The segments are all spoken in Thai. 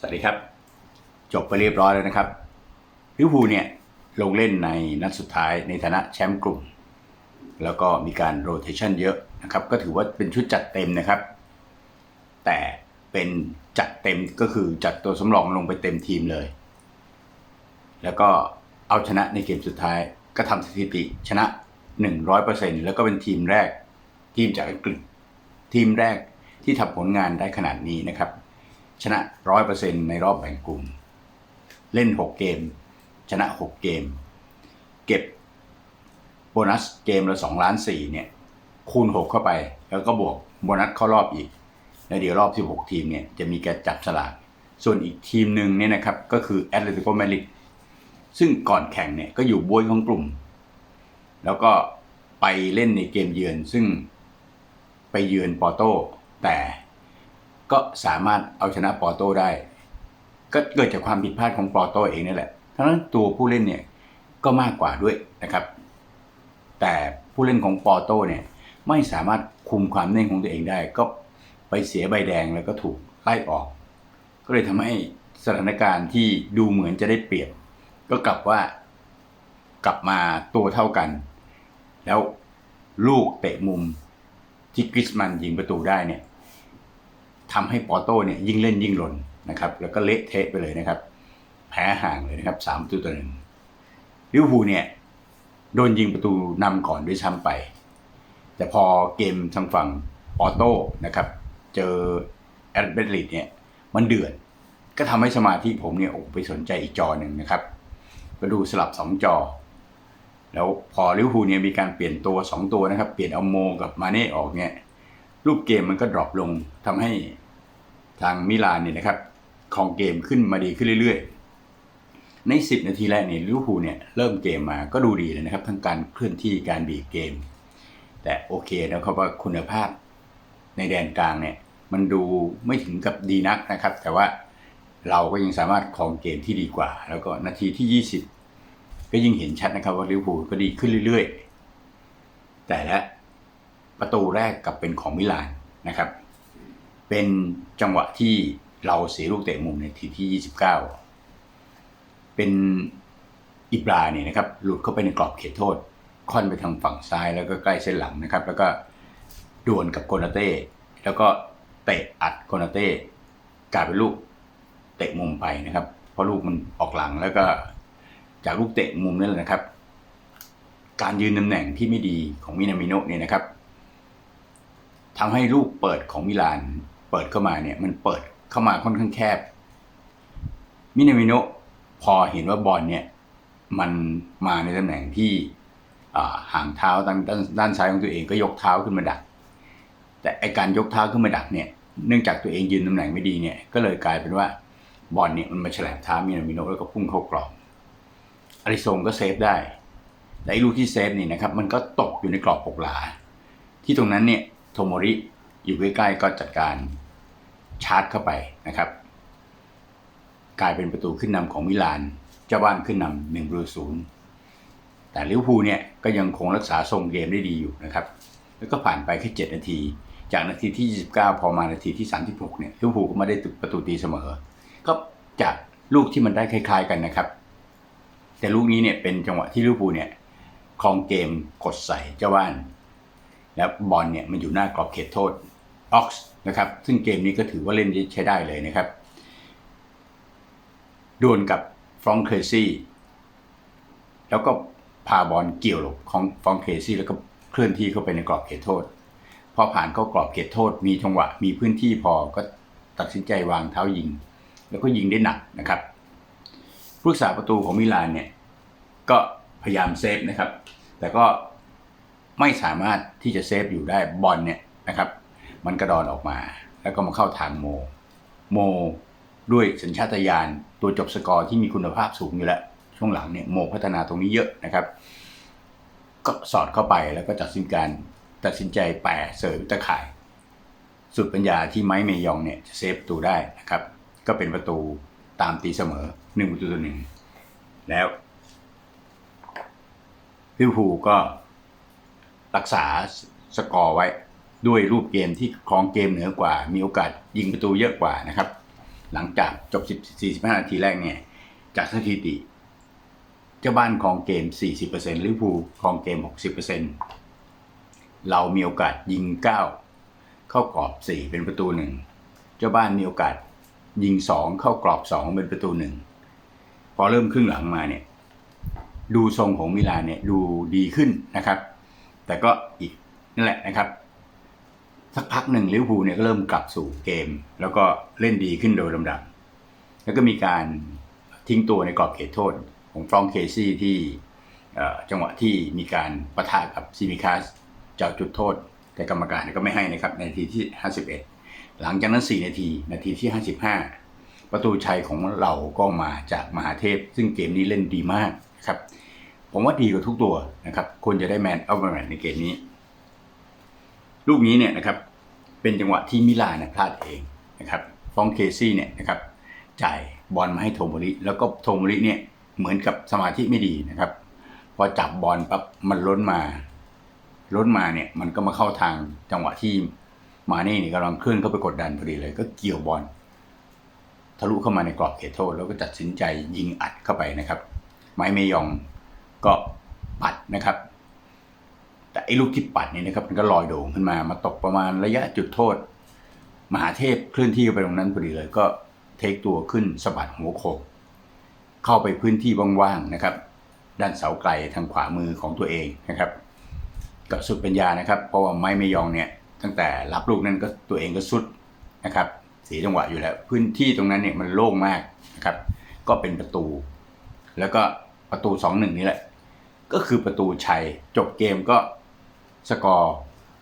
สวัสดีครับ จบไปเรียบร้อยแล้วนะครับลิเวอร์พูลเนี่ยลงเล่นในนัดสุดท้ายในฐานะแชมป์กลุ่ม แล้วก็มีการโรเ t ชันเยอะนะครับ ก็ถือว่าเป็นชุดจัดเต็มนะครับ แต่เป็นจัดเต็มก็คือจัดตัวสำรองลงไปเต็มทีมเลย แล้วก็เอาชนะในเกมสุดท้ายก็ทำสถิติชนะ 100%แล้วก็เป็นทีมแรกทีมจากอังกฤษทีมแรกที่ทำผลงานได้ขนาดนี้นะครับ ชนะ100%ในรอบแบ่งกลุ่ม เล่น6เกม ชนะ6เกม เก็บโบนัสเกมละ2ล้าน4เนี่ย คูณ6เข้าไป แล้วก็บวกโบนัสเข้ารอบอีกแล้วเดี๋ยวรอบ16ทีมเนี่ยจะมีการจับสลาก ส่วนอีกทีมหนึ่งเนี่ยนะครับ ก็คือแอตเลติโกมาดริดซึ่งก่อนแข่งเนี่ยก็อยู่บวยของกลุ่ม แล้วก็ไปเล่นในเกมเยือนซึ่งไปเยือนปอโตแต่ ก็สามารถเอาชนะปอร์โตได้ ก็เกิดจากความผิดพลาดของปอร์โตเองนี่แหละทั้งนั้นตัวผู้เล่นเนี่ยก็มากกว่าด้วยนะครับ แต่ผู้เล่นของปอร์โตเนี่ยไม่สามารถคุมความเน่งของตัวเองได้ ก็ไปเสียใบแดงแล้วก็ถูกไล่ออก ก็เลยทำให้สถานการณ์ที่ดูเหมือนจะได้เปรียบ ก็กลับว่ากลับมาตัวเท่ากัน แล้วลูกเตะมุมที่กริสมันยิงประตูได้เนี่ย ทำให้ปอโต้เนี่ยยิ่งเล่นยิ่งหล่นนะครับ แล้วก็เละเทะไปเลยนะครับ แพ้ห่างเลยนะครับสามประตูต่อหนึ่งลิเวอร์พูลเนี่ยโดนยิงประตูนำก่อนด้วยซ้ำไป แต่พอเกมทางฝั่งปอโต้นะครับ เจอแอตเลติกเนี่ยมันเดือดก็ทำให้สมาธิผมเนี่ยโอ้ไปสนใจอีกจอหนึ่งนะครับก็ดูสลับสองจอ แล้วพอลิเวอร์พูลเนี่ยมีการเปลี่ยนตัว2ตัวนะครับ เปลี่ยนเอาโมกับมาเน่ออกเนี่ย รูปเกมมันก็ดรอปลงทำให้ทางมิลานเนี่ยนะครับของเกมขึ้นมาดีขึ้นเรื่อยๆ ใน 10 นาทีแรกเนี่ยลิเวอร์พูลเนี่ยเริ่มเกมมาก็ดูดีเลยนะครับ ทั้งการเคลื่อนที่การบีเกม แต่โอเคนะครับว่าคุณภาพในแดนกลางเนี่ยมันดูไม่ถึงกับดีนักนะครับ แต่ว่าเราก็ยังสามารถครองเกมที่ดีกว่า แล้วก็นาทีที่ 20 ก็ยิ่งเห็นชัดนะครับว่าลิเวอร์พูลก็ดีขึ้นเรื่อยๆ แต่ละ ประตูแรกกับเป็นของมิลานนะครับ เป็นจังหวะที่เราเสียลูกเตะมุมในทีที่ 29 เป็นอิบราเนี่ยนะครับหลุดเข้าไปในกรอบเขตโทษ ค่อนไปทางฝั่งซ้ายแล้วก็ใกล้เส้นหลังนะครับ แล้วก็ดวลกับโกนาเต้แล้วก็เตะอัดโกนาเต้กลายเป็นลูกเตะมุมไปนะครับ เพราะลูกมันออกหลังแล้วก็จากลูกเตะมุมนั่นแหละนะครับ การยืนตำแหน่งที่ไม่ดีของมินามิโนะเนี่ยนะครับ ทำให้ลูกเปิดของมิลาน เปิดเข้ามาเนี่ยมันเปิดเข้ามาค่อนข้างแคบ มินามิโนพอเห็นว่าบอลเนี่ยมันมาในตำแหน่งที่ห่างเท้าด้านด้านซ้ายของตัวเองก็ยกเท้าขึ้นมาดัก แต่ไอการยกเท้าขึ้นมาดักเนี่ยเนื่องจากตัวเองยืนตำแหน่งไม่ดีเนี่ยก็เลยกลายเป็นว่าบอลเนี่ยมันมาแฉลบเท้ามินามิโนแล้วก็พุ่งเข้ากรอบอาริโซงก็เซฟได้ แต่ไอลูกที่เซฟนี่นะครับมันก็ตกอยู่ในกรอบหกหลา ที่ตรงนั้นเนี่ย โทโมริอยู่ใกล้ๆก็จัดการชาร์จเข้าไปนะครับ กลายเป็นประตูขึ้นนำของมิลาน เจ้าบ้านขึ้นนำหนึ่งประตูศูนย์แต่ลิเวอร์พูลเนี่ยก็ยังคงรักษาทรงเกมได้ดีอยู่นะครับ แล้วก็ผ่านไปแค่7นาที จากนาทีที่ 29 พอมานาทีที่ 36เนี่ยลิเวอร์พูลก็ไมาได้ตประตูตีเสมอ ก็จากลูกที่มันได้คล้าย ๆกันนะครับ แต่ลูกนี้เนี่ยเป็นจังหวะที่ลิเวอร์พูลเนี่ยครองเกมกดใส่เจ้าบ้าน แล้วบอลเนี่ยมันอยู่หน้ากรอบเขตโทษออกซ์นะครับซึ่งเกมนี้ก็ถือว่าเล่นใช้ได้เลยนะครับดวลกับฟรองเคซี่แล้วก็พาบอลเกี่ยวหลบของฟรองเคซี่แล้วก็เคลื่อนที่เข้าไปในกรอบเขตโทษ พอผ่านเข้ากรอบเขตโทษ มีจังหวะมีพื้นที่พอก็ตัดสินใจวางเท้ายิง แล้วก็ยิงได้หนักนะครับผู้รักษาประตูของมิลานเนี่ยก็พยายามเซฟนะครับ แต่ก็ ไม่สามารถที่จะเซฟอยู่ได้บอลเนี่ยนะครับมันกระดอนออกมา แล้วก็มาเข้าทางโม โมด้วยสัญชาตญาณตัวจบสกอร์ที่มีคุณภาพสูงอยู่แล้ว ช่วงหลังเนี่ยโมพัฒนาตรงนี้เยอะนะครับ ก็สอดเข้าไปแล้วก็ตัดสินการตัดสินใจแปรเสริมตะข่าย สุดปัญญาที่ไม้เมยองเนี่ยจะเซฟประตูได้นะครับ ก็เป็นประตูตามตีเสมอหนึ่งประตูต่อหนึ่งแล้วลิเวอร์พูลก็ รักษาสกอร์ไว้ ด้วยรูปเกมที่ครองเกมเหนือกว่า มีโอกาสยิงประตูเยอะกว่านะครับ หลังจากจบ 45 นาทีแรกเนี่ย จากสถิติ เจ้าบ้านครองเกม 40%ลิเวอร์พูลครองเกม 60%เรามีโอกาสยิง 9 เข้ากรอบ 4 เป็นประตูหนึ่งเจ้าบ้านมีโอกาสยิง 2 เข้ากรอบ 2 เป็นประตูหนึ่งพอเริ่มครึ่งหลังมาเนี่ยดูทรงของมิลานเนี่ยดูดีขึ้นนะครับ แต่ก็อีกนั่นแหละนะครับ สักพักหนึ่งลิเวอร์พูลเนี่ยก็เริ่มกลับสู่เกม แล้วก็เล่นดีขึ้นโดยลำดับ แล้วก็มีการทิ้งตัวในกรอบเขตโทษ ของฟรองเคซี่ที่จังหวะที่มีการประทะกับซิมิคาสเจ้าจุดโทษ แต่กรรมการก็ไม่ให้นะครับในนาทีที่ 51 หลังจากนั้น 4 นาทีนาทีที่ 55 ประตูชัยของเราก็มาจากมหาเทพ ซึ่งเกมนี้เล่นดีมากนะครับ ผมว่าดีกว่าทุกตัวนะครับควรจะได้แมนเอาแมนในเกมนี้ ลูกนี้เนี่ยนะครับ เป็นจังหวะที่มิลานเนี่ยพลาดเองนะครับฟองเคซี่เนี่ยนะครับจ่ายบอลมาให้โทมริแล้วก็โทมริเนี่ยเหมือนกับสมาธิไม่ดีนะครับ พอจับบอลปั๊บมันล้นมา ล้นมาเนี่ยมันก็มาเข้าทางจังหวะที่มาเน่เนี่ยกำลังเคลื่อนเข้าไปกดดันพอดีเลย ก็เกี่ยวบอลทะลุเข้ามาในกรอบเขตโทษ แล้วก็ตัดสินใจยิงอัดเข้าไปนะครับ ไม้เมยอง ก็ปัดนะครับ แต่ไอ้ลูกที่ปัดนี่นะครับมันก็ลอยโด่งขึ้นมา มาตกประมาณระยะจุดโทษ มหาเทพเคลื่อนที่ไปตรงนั้นพอดีเลย ก็เทคตัวขึ้นสะบัดหัวโขกเข้าไปพื้นที่ว่างๆนะครับ ด้านเสาไกลทางขวามือของตัวเองนะครับก็สุดปัญญานะครับ เพราะว่าไม้เมยองเนี่ยตั้งแต่รับลูกนั้นก็ตัวเองก็สุดนะครับเสียจังหวะอยู่แล้ว พื้นที่ตรงนั้นเนี่ยมันโล่งมากนะครับ ก็เป็นประตู แล้วก็ ประตูสองหนึ่งนี่แหละ ก็คือประตูชัย จบเกมก็สกอร์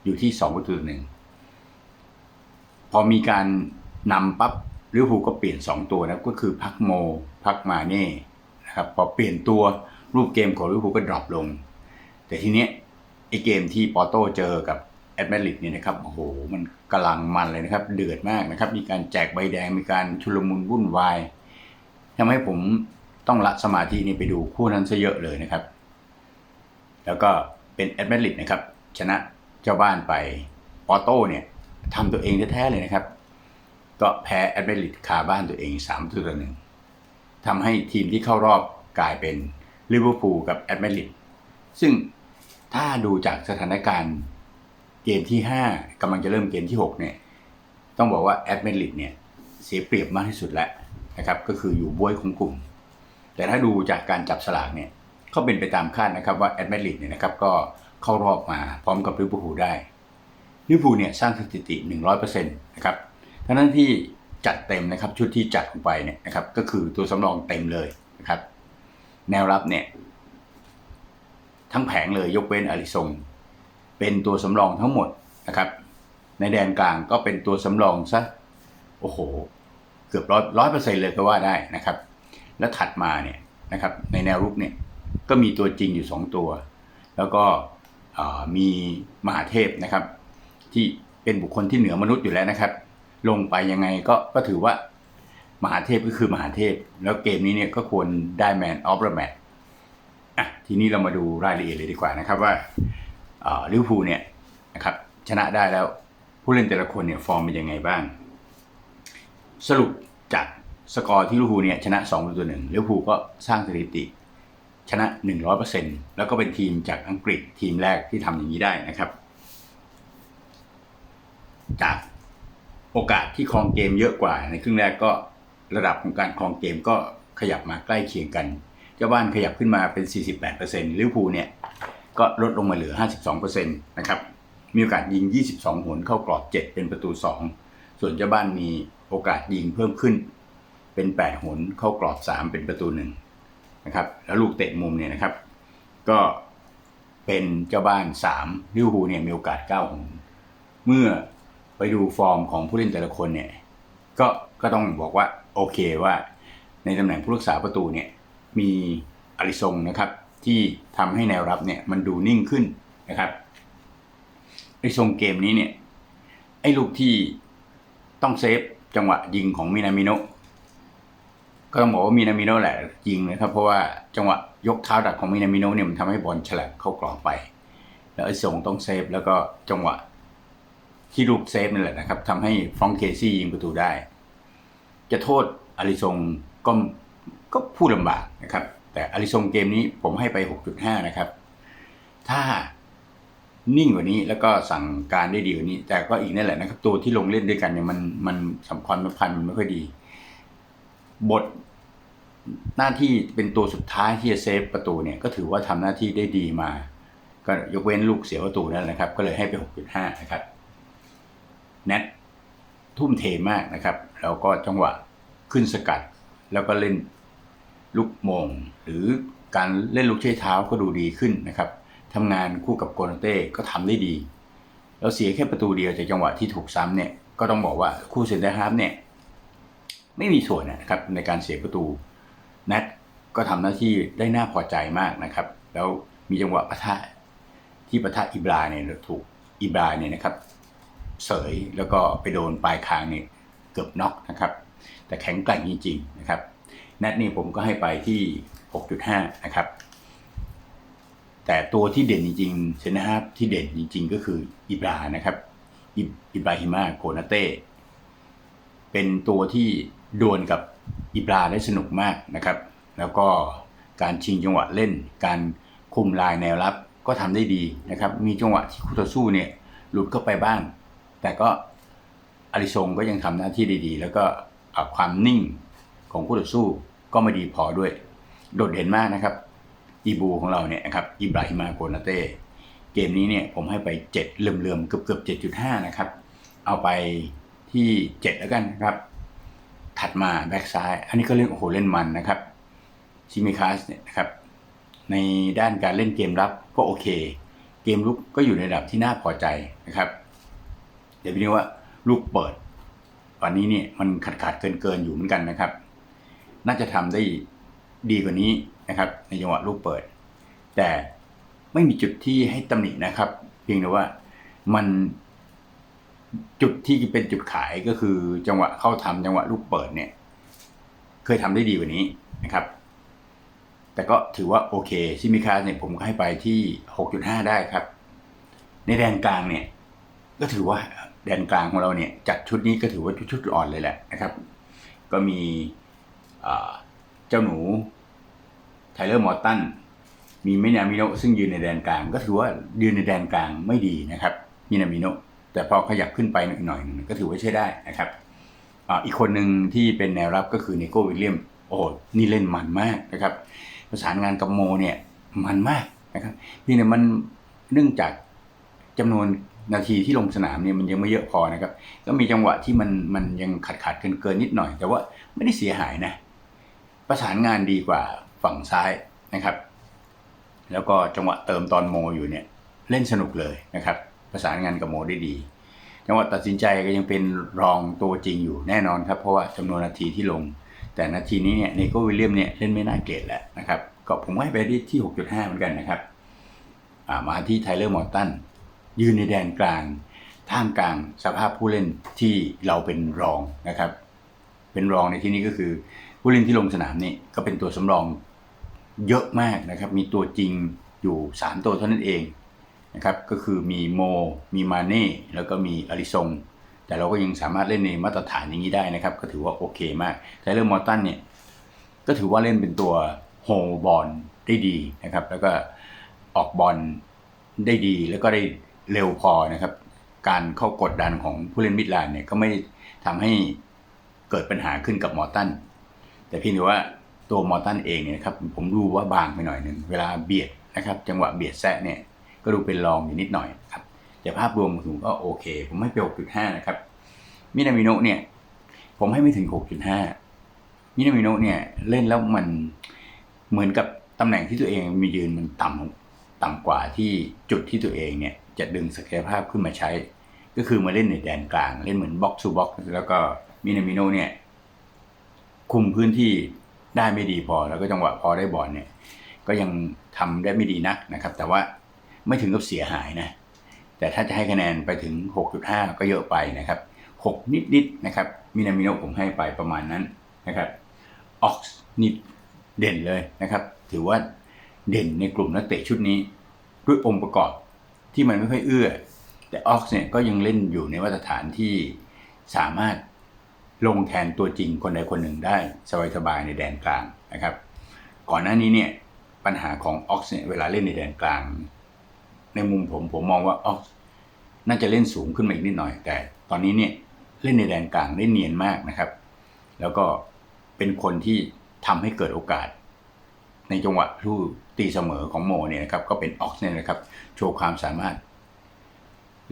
อยู่ที่2ประตูหนึ่งพอมีการนำปั๊บลิเวอร์พูลก็เปลี่ยน2ตัวนะก็คือพักโม พักมาเน่นะครับพอเปลี่ยนตัวรูปเกมของลิเวอร์พูลก็ดรอปลง แต่ทีเนี้ยไอเกมที่ปอโต้เจอกับแอตแมริดเนี่ยนะครับโอ้โหมันกำลังมันเลยนะครับ เดือดมากนะครับ มีการแจกใบแดงมีการชุลมุนวุ่นวายทำให้ผม ต้องละสมาธินี่ไปดูคู่นั้นซะเยอะเลยนะครับ แล้วก็เป็นแอตแมริดนะครับ ชนะเจ้าบ้านไปปอโต้เนี่ยทำตัวเองแท้ๆเลยนะครับ ก็แพ้แอตแมริดคาบ้านตัวเอง3ตัวต่อหนึ่งทำให้ทีมที่เข้ารอบกลายเป็นลิเวอร์พูลกับแอตแมริดซึ่งถ้าดูจากสถานการณ์เกมที่ 5กำลังจะเริ่มเกมที่ 6 เนี่ย ต้องบอกว่าแอตแมริดเนี่ยเสียเปรียบมากที่สุดแล้วนะครับ ก็คืออยู่บ้วยของกลุ่ม แต่ถ้าดูจากการจับสลากเนี่ยก็เป็นไปตามคาดนะครับว่าแอตแมริดเนี่ยนะครับก็เข้ารอบมาพร้อมกับลิเวอร์พูลได้ลิเวอร์พูลเนี่ยสร้างสถิติ 100%นะครับทั้งนั้นที่จัดเต็มนะครับชุดที่จัดลงไปเนี่ยนะครับก็คือตัวสำรองเต็มเลยนะครับ แนวรับเนี่ยทั้งแผงเลยยกเว้นอาริซงเป็นตัวสำรองทั้งหมดนะครับ ในแดนกลางก็เป็นตัวสำรองซะโอ้โห เกือบร้อยร้อยเปอร์เซ็นต์เลยก็ว่าได้นะครับ แล้วถัดมาเนี่ยนะครับในแนวรุกเนี่ยก็มีตัวจริงอยู่ 2 ตัว แล้วก็มีมหาเทพนะครับ ที่เป็นบุคคลที่เหนือมนุษย์อยู่แล้วนะครับ ลงไปยังไงก็ก็ถือว่ามหาเทพก็คือมหาเทพ แล้วเกมนี้เนี่ยก็ควรได้แมนออฟเดอะแมตอะทีนี้เรามาดูรายละเอียดเลยดีกว่านะครับว่าลิเวอร์พูลเนี่ยนะครับชนะได้แล้วผู้เล่นแต่ละคนเนี่ยฟอร์มเป็นยังไงบ้าง สรุปจาก สกอร์ที่ลิเวอร์พูลเนี่ยชนะ2ประตูหนึ่งลิเวอร์พูลก็สร้างสถิติ ชนะ 100%แล้วก็เป็นทีมจากอังกฤษทีมแรกที่ทำอย่างนี้ได้นะครับ จากโอกาสที่ครองเกมเยอะกว่าในครึ่งแรกก็ระดับของการครองเกมก็ขยับมาใกล้เคียงกัน เจ้าบ้านขยับขึ้นมาเป็น 48%ลิเวอร์พูลเนี่ยก็ลดลงมาเหลือ 52%นะครับ มีโอกาสยิง 22 หนเข้ากรอบ 7 เป็นประตู 2 ส่วนเจ้าบ้านมีโอกาสยิงเพิ่มขึ้น เป็น 8หนเข้ากรอบ 3 เป็นประตู1นะครับแล้วลูกเตะมุมเนี่ยนะครับ ก็เป็นเจ้าบ้าน3ลิเวอร์พูลเนี่ยมีโอกาส9หนเมื่อไปดูฟอร์มของผู้เล่นแต่ละคนเนี่ยก็ก็ต้องบอกว่าโอเคว่า ในตำแหน่งผู้รักษาประตูเนี่ยมีอาริซงนะครับ ที่ทำให้แนวรับเนี่ยมันดูนิ่งขึ้นนะครับไอทรงเกมนี้เนี่ยไอ้ลูกที่ต้องเซฟจังหวะยิงของมินามิโนะ ก็ต้องบอกว่ามินามิโนแหละยิงนะครับ เพราะว่าจังหวะยกเท้าดักของมินามิโนเนี่ยมันทำให้บอลฉลับเข้ากรอบไป แล้วไอ้ทรงต้องเซฟแล้วก็จังหวะที่ลูกเซฟนี่แหละนะครับทำให้ฟรองเคซี่ยิงประตูได้ จะโทษอาริซงก็ก็พูดลำบากนะครับ แต่อาริซงเกมนี้ผมให้ไป 6.5 นะครับ ถ้านิ่งกว่านี้แล้วก็สั่งการได้ดีกว่านี้ แต่ก็อีกนั่นแหละนะครับ ตัวที่ลงเล่นด้วยกันเนี่ยมันมันสัมพันธ์พันธ์มันไม่ค่อยดี บทหน้าที่เป็นตัวสุดท้ายที่จะเซฟประตูเนี่ยก็ถือว่าทำหน้าที่ได้ดีมา ก็ยกเว้นลูกเสียประตูนั่นแหละนะครับ ก็เลยให้ไป 6.5 นะครับแนททุ่มเทมากนะครับแล้วก็จังหวะขึ้นสกัด แล้วก็เล่นลูกมง หรือการเล่นลูกใช้เท้าก็ดูดีขึ้นนะครับทำงานคู่กับโกนเต้ก็ทำได้ดี แล้วเสียแค่ประตูเดียวจากจังหวะที่ถูกซ้ำเนี่ยก็ต้องบอกว่าคู่เซนเตอร์ฮาร์ฟเนี่ย ไม่มีส่วนนะครับในการเสียประตูแนทก็ทำหน้าที่ได้น่าพอใจมากนะครับ แล้วมีจังหวะปะทะที่ปะทะอิบราเนี่ยถูกอิบราเนี่ยนะครับ เสยแล้วก็ไปโดนปลายคางเนี่ยเกือบน็อกนะครับ แต่แข็งแกร่งจริงๆนะครับแนทนี่ผมก็ให้ไปที่ 6.5 นะครับ แต่ตัวที่เด่นจริงๆเซนฮาร์ที่เด่นจริง ๆ ก็คืออิบรานะครับอิบอิบราฮิมาโกนาเต้เป็นตัวที่ ดวลกับอิบราได้สนุกมากนะครับ แล้วก็การชิงจังหวะเล่น การคุมลายแนวรับก็ทำได้ดีนะครับ มีจังหวะที่คู่ต่อสู้เนี่ยหลุดเข้าไปบ้าง แต่ก็อาริซงก็ยังทำหน้าที่ด้ดีแล้วก็ความนิ่งของคู่ต่อสู้ก็ไม่ดีพอด้วย โดดเด่นมากนะครับ อีบูของเราเนี่ยครับอิบราฮิมาโกนาเต้เกมนี้เนี่ยผมให้ไป 7เหลื่อมๆเกือบเกือบ7.5 นะครับ เอาไปที่ 7 แล้วกันนะครับ ถัดมาแบ็กซ้าย อันนี้ก็เล่นโอ้โหเล่นมันนะครับซิมิคัสเนี่ยนะครับในด้านการเล่นเกมรับก็โอเค เกมลุกก็อยู่ในระดับที่น่าพอใจนะครับ เดี๋ยวพี่นี้ว่าลูกเปิดวันนี้เนี่ยมันขาดขาดเกินเกินๆอยู่เหมือนกันนะครับ น่าจะทำได้ดีกว่านี้นะครับ ในจังหวะลูกเปิด แต่ไม่มีจุดที่ให้ตำหนินะครับ เพียงแต่ว่ามัน จุดที่เป็นจุดขายก็คือจังหวะเข้าทำจังหวะลูกเปิดเนี่ย เคยทำได้ดีกว่านี้นะครับ แต่ก็ถือว่าโอเคซิมิคาเนี่ยผมก็ให้ไปที่ 6.5 ได้ครับ ในแดนกลางเนี่ย ก็ถือว่าแดนกลางของเราเนี่ย จัดชุดนี้ก็ถือว่าชุดอ่อนเลยแหละนะครับ ก็มีเจ้าหนูไทเลอร์มอร์ตันมีมินามิโนซึ่งยืนในแดนกลาง ก็ถือว่ายืนในแดนกลางไม่ดีนะครับมินามิโน แต่พอขยับขึ้นไปหน่อยหนึ่งก็ถือว่าใช้ได้นะครับอีกคนหนึ่งที่เป็นแนวรับก็คือเนโก้วิลเลียมโอ้นี่เล่นมันมากนะครับ ประสานงานกับโมเนี่ยมันมากนะครับพียงแต่มันเนื่องจากจำนวนนาทีที่ลงสนามเนี่ยมันยังไม่เยอะพอนะครับก็มีจังหวะที่มันมันยังขาดขาดเกินเกินนิดหน่อย แต่ว่าไม่ได้เสียหายนะ ประสานงานดีกว่าฝั่งซ้ายนะครับ แล้วก็จังหวะเติมตอนโมอยู่เนี่ยเล่นสนุกเลยนะครับ ประสานงานกับโมได้ดีจังหวะตัดสินใจก็ยังเป็นรองตัวจริงอยู่แน่นอนครับ เพราะว่าจำนวนนาทีที่ลง แต่นาทีนี้เนี่ยเนโกวิลเลียมเนี่ยเล่นไม่น่าเกลียดแล้วนะครับก็ผมให้ไปที่ที่ 6.5 เหมือนกันนะครับามาที่ไทเลอร์มอร์ตันยืนในแดนกลาง ท่ามกลางสภาพผู้เล่นที่เราเป็นรองนะครับ เป็นรองในที่นี้ก็คือ ผู้เล่นที่ลงสนามนี่ก็เป็นตัวสำรองเยอะมากนะครับ มีตัวจริงอยู่ 3 ตัวเท่านั้นเอง นะครับก็คือมีโม มีมาเน่แล้วก็มีอาริซงแต่เราก็ยังสามารถเล่นในมาตรฐานอย่างนี้ได้นะครับ ก็ถือว่าโอเคมากไทเลอร์มอร์ตันเนี่ยก็ถือว่าเล่นเป็นตัวโฮบอลได้ดีนะครับ แล้วก็ออกบอลได้ดีแล้วก็ได้เร็วพอนะครับ การเข้ากดดันของผู้เล่นมิดไลนเนี่ยก็ไม่ทำให้เกิดปัญหาขึ้นกับมอร์ตันแต่พียงแต่ว่าตัวมอร์ตันเองเนี่ยนะครับผมดูว่าบางไปหน่อยหนึ่งเวลาเบียดนะครับ จังหวะเบียดแซะเนี่ย ก็ดูเป็นรองอยู่นิดหน่อยครับแต่ภาพรวมผมก็โอเค ผมให้ไป 6.5 นะครับ มินามิโนเนี่ย ผมให้ไม่ถึง 6.5 มินามิโนเนี่ย เล่นแล้วมันเหมือนกับตำแหน่งที่ตัวเองมียืนมันต่ำต่ำกว่าที่จุดที่ตัวเองเนี่ย จะดึงศักยภาพขึ้นมาใช้ ก็คือมาเล่นในแดนกลาง เล่นเหมือนบ็อกซ์ทูบ็อกซ์แล้วก็มินามิโนเนี่ย คุมพื้นที่ได้ไม่ดีพอ แล้วก็จังหวะพอได้บอลเนี่ย ก็ยังทำได้ไม่ดีนักนะครับ แต่ว่า ไม่ถึงกับเสียหายนะ แต่ถ้าจะให้คะแนนไปถึง 6.5 ก็เยอะไปนะครับ 6 นิดๆนะครับมินามิโนะผมให้ไปประมาณนั้นนะครับออกซ์นี่เด่นเลยนะครับ ถือว่าเด่นในกลุ่มนักเตะชุดนี้ด้วยองค์ประกอบที่มันไม่ค่อยเอื้อ แต่ออกซ์เนี่ยก็ยังเล่นอยู่ในมาตรฐานที่สามารถลงแทนตัวจริงคนใดคนหนึ่งได้สบายๆในแดนกลางนะครับ ก่อนหน้านี้เนี่ยปัญหาของออกซ์เนี่ยเวลาเล่นในแดนกลาง ในมุมผมผมมองว่าอ๋อน่าจะเล่นสูงขึ้นมาอีกนิดหน่อย แต่ตอนนี้เนี่ยเล่นในแดนกลางได้เนียนมากนะครับ แล้วก็เป็นคนที่ทำให้เกิดโอกาส ในจังหวะที่ตีเสมอของโมเนี่ยนะครับ ก็เป็นออกซ์เนี่ยนะครับ โชว์ความสามารถ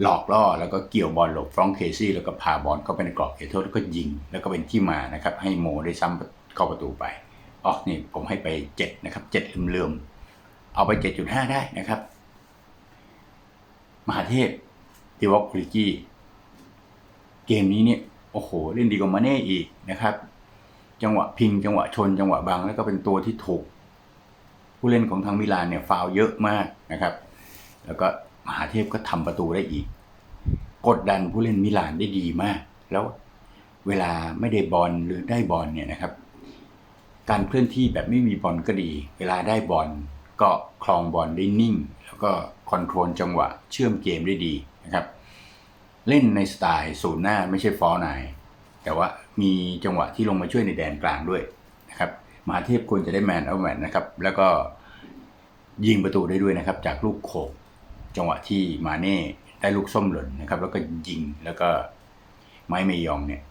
หลอกล่อแล้วก็เกี่ยวบอลหลบฟรองเคซี่แล้วก็พาบอลเข้าไปในกรอบเขตโทษแล้วก็ยิง แล้วก็เป็นที่มานะครับ ให้โมได้ซ้ำเข้าประตูไปออกนี่ผมให้ไปเจ็ดนะครับเจ็ดลืมๆเอาไปเจ็ดจุดห้าได้นะครับ มหาเทพดิวอกคุริกี้เกมนี้เนี่ยโอ้โห เล่นดีกว่ามาเน่อีกนะครับ จังหวะพิงจังหวะชน จังหวะบังแล้วก็เป็นตัวที่ถูก ผู้เล่นของทางมิลานเนี่ยฟาวเยอะมากนะครับ แล้วก็มหาเทพก็ทำประตูได้อีก กดดันผู้เล่นมิลานได้ดีมาก แล้วเวลาไม่ได้บอลหรือได้บอลเนี่ยนะครับ การเคลื่อนที่แบบไม่มีบอลก็ดี เวลาได้บอลก็ครองบอลได้นิ่ง ก็คอนโทรลจังหวะเชื่อมเกมได้ดีนะครับ เล่นในสไตล์ศูนย์หน้าไม่ใช่ฟอร์นน์แต่ว่ามีจังหวะที่ลงมาช่วยในแดนกลางด้วยนะครับมหาเทพควรจะได้แมนเอาแมนนะครับ แล้วก็ยิงประตูได้ด้วยนะครับ จากลูกโขกจังหวะที่มาเน่ได้ลูกส้มหล่นนะครับ แล้วก็ยิงแล้วก็ไม้เมยองเนี่ย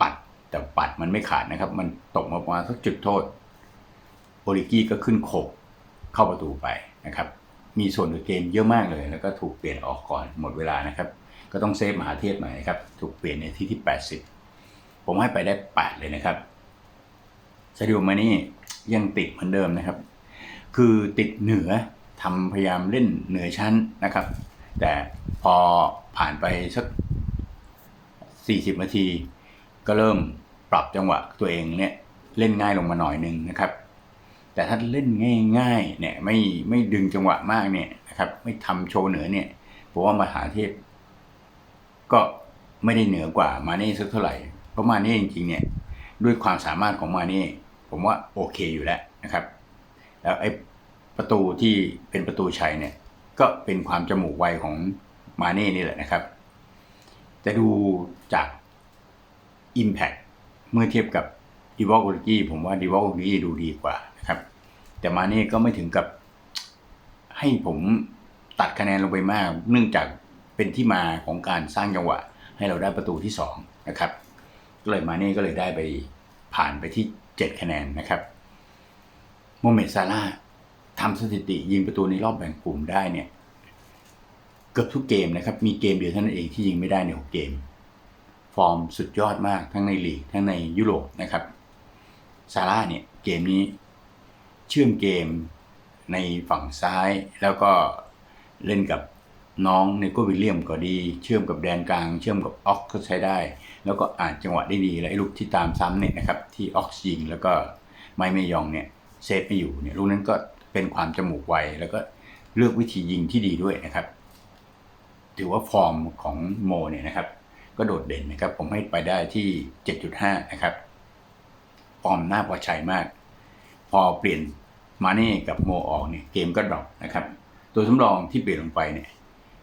ปัดแต่ปัดมันไม่ขาดนะครับ มันตกมาประมาณสักจุดโทษโอริกี้ก็ขึ้นโขกเข้าประตูไปนะครับ มีส่วนในเกมเยอะมากเลย แล้วก็ถูกเปลี่ยนออกก่อนหมดเวลานะครับ ก็ต้องเซฟมหาเทพหน่นะครับ ถูกเปลี่ยนในที่ที่ 80 ผมให้ไปได้ 8 เลยนะครับซาดิโอมานี่ยังติดเหมือนเดิมนะครับ คือติดเหนือทำพยายามเล่นเหนือชั้นนะครับ แต่พอผ่านไปสัก 40 นาที ก็เริ่มปรับจังหวะตัวเองเนี่ยเล่นง่ายลงมาหน่อยนึงนะครับ แต่ถ้าเล่นง่ายๆเนี่ยไม่ไม่ดึงจังหวะมากเนี่ยนะครับไม่ทำโชว์เหนือเนี่ยผมว่ามหาเทพ ก็ไม่ได้เหนือกว่ามาเน่สักเท่าไหร่เพราะมาเน่จริงๆเนี่ยด้วยความสามารถของมาเน่ผมว่าโอเคอยู่แล้วนะครับ แล้วไอ้ประตูที่เป็นประตูชัยเนี่ย ก็เป็นความจมูกไวของมาเน่นี่แหละนะครับจะดูจาก Impact เมื่อเทียบกับ ดีวอลโอริกี้ผมว่าดีวอลโอริกี้ดูดีกว่านะครับ แต่มาเน่ก็ไม่ถึงกับ ให้ผมตัดคะแนนลงไปมาก เนื่องจากเป็นที่มาของการสร้างจังหวะ ให้เราได้ประตูที่ 2 นะครับก็เลยมาเน่ก็เลยได้ไปผ่านไปที่ 7 คะแนนนะครับโมเมดซาร่าทำสถิติยิงประตูในรอบแบ่งกลุ่มได้เนี่ย เกือบทุกเกมนะครับ มีเกมเดียวเท่านั้นเองที่ยิงไม่ได้ใน6เกม ฟอร์มสุดยอดมากทั้งในลีกทั้งในยุโรปนะครับ ซาร่าเนี่ยเกมนี้เชื่อมเกมในฝั่งซ้าย แล้วก็เล่นกับน้องเนโกวิลเลียมก็ดี เชื่อมกับแดนกลาง เชื่อมกับออกก็ใช้ได้ แล้วก็อ่านจังหวะได้ดีและไอ้ลูกที่ตามซ้ำเนี่ยนะครับที่ออกยิงแล้วก็ไมเมยองเนี่ยเซฟไม่อยู่เนี่ยลูกนั้นก็เป็นความจมูกไวแล้วก็เลือกวิธียิงที่ดีด้วยนะครับ ถือว่าฟอร์มของโมเนี่ยนะครับ ก็โดดเด่นนะครับ ผมให้ไปได้ที่ 7.5 นะครับ ฟอร์มน่าพอใจมาก พอเปลี่ยนมาเน่กับโมออกเนี่ยเกมก็ดรอปนะครับ ตัวสำรองที่เปลี่ยนลงไปเนี่ย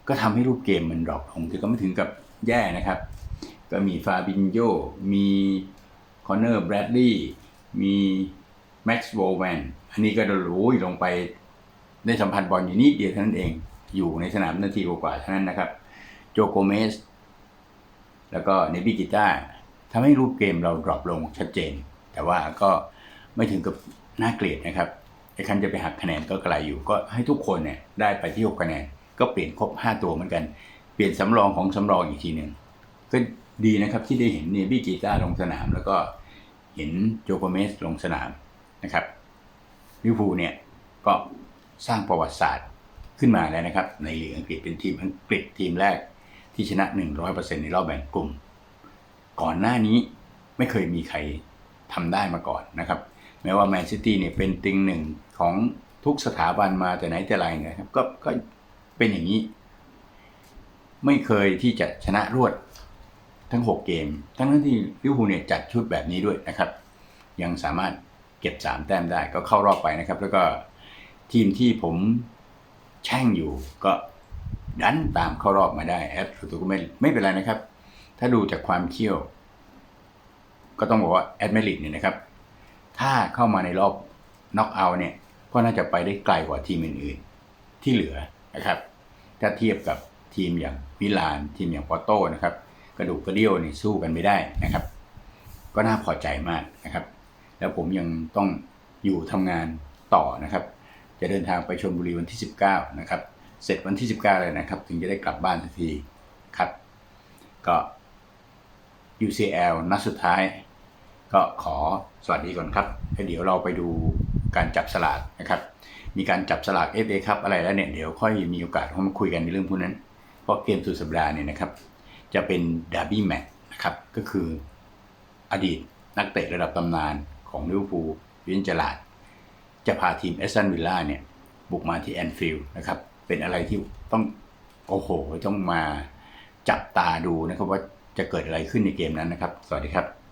ก็ทำให้รูปเกมมันดรอปลงแต่ก็ไม่ถึงกับแย่นะครับ ก็มีฟาบินโยมีคอนเนอร์แบรดลีย์มีแม็กซ์โวแมนอันนี้ก็โดนรู้ลงไปได้สัมผัสบอลอยู่นิดเดียวเท่านั้นเอง อยู่ในสนามนาทีกว่าเท่านั้นนะครับ โจโกเมส แล้วก็เนบิกิต้าทำให้รูปเกมเราดรอปลงชัดเจน แต่ว่าก็ไม่ถึงกับน่าเกลียดนะครับไอ้คันจะไปหักคะแนนก็ไกลอยู่ก็ให้ทุกคนเนี่ยได้ไปที่6คะแนน ก็เปลี่ยนครบ 5 ตัวเหมือนกัน เปลี่ยนสำรองของสำรองอีกทีหนึ่งก็ดีนะครับที่ได้เห็นเนบิกิต้าลงสนาม แล้วก็เห็นโจโกเมสลงสนามนะครับลิเวอร์พูลเนี่ยก็สร้างประวัติศาสตร์ขึ้นมาแล้วนะครับ ในลีกอังกฤษเป็นทีมอังกฤษทีมแรกที่ชนะ 100%ในรอบแบ่งกลุ่ม ก่อนหน้านี้ไม่เคยมีใคร ทำได้มาก่อนนะครับ แม้ว่าแมนซิตี้เนี่ยเป็นติงหนึ่งของทุกสถาบันมาแต่ไหนแต่ไรนะครับก็ก็เป็นอย่างนี้ ไม่เคยที่จะชนะรวดทั้ง 6 เกม ทั้งนั้นที่ลิเวอร์พูลเนี่ยจัดชุดแบบนี้ด้วยนะครับ ยังสามารถเก็บ 3 แต้มได้ก็เข้ารอบไปนะครับ แล้วก็ทีมที่ผมแช่งอยู่ก็ดันตามเข้ารอบมาได้แอดสุดก็ไม่ไม่เป็นไรนะครับ ถ้าดูจากความเขี้ยว ก็ต้องบอกว่าแอดเมริดเนี่ยนะครับ ถ้าเข้ามาในรอบน็อกเอาท์เนี่ยก็น่าจะไปได้ไกลกว่าทีมอื่นๆที่เหลือนะครับถ้าเทียบกับทีมอย่างมิลานทีมอย่างปอโต้นะครับ กระดูกกระเดี่ยวนี่สู้กันไม่ได้นะครับ ก็น่าพอใจมากนะครับ แล้วผมยังต้องอยู่ทำงานต่อนะครับ จะเดินทางไปชลบุรีวันที่ 19 นะครับ เสร็จวันที่ 19 เลยนะครับ ถึงจะได้กลับบ้านสักทีครับ ก็ UCL นัดสุดท้าย ก็ขอสวัสดีก่อนครับแล้เดี๋ยวเราไปดูการจับสลากนะครับ มีการจับสลาก FA ครับอะไรแล้วเนี่ยเดี๋ยวค่อยมีโอกาสเข้ามาคุยกันในเรื่องพวกนั้น เพราะเกมสุดสัปดาห์เนี่ยนะครับ จะเป็นดาร์บี้แมตช์นะครับ ก็คืออดีตนักเตะระดับตำนานของลิเวอร์พูลวินเจอราดจะพาทีมเอสตันวิลล่าเนี่ยบุกมาที่แอนฟิลด์นะครับ เป็นอะไรที่ต้องโอ้โหต้องมาจับตาดูนะครับว่าจะเกิดอะไรขึ้นในเกมนั้นนะครับ สวัสดีครับ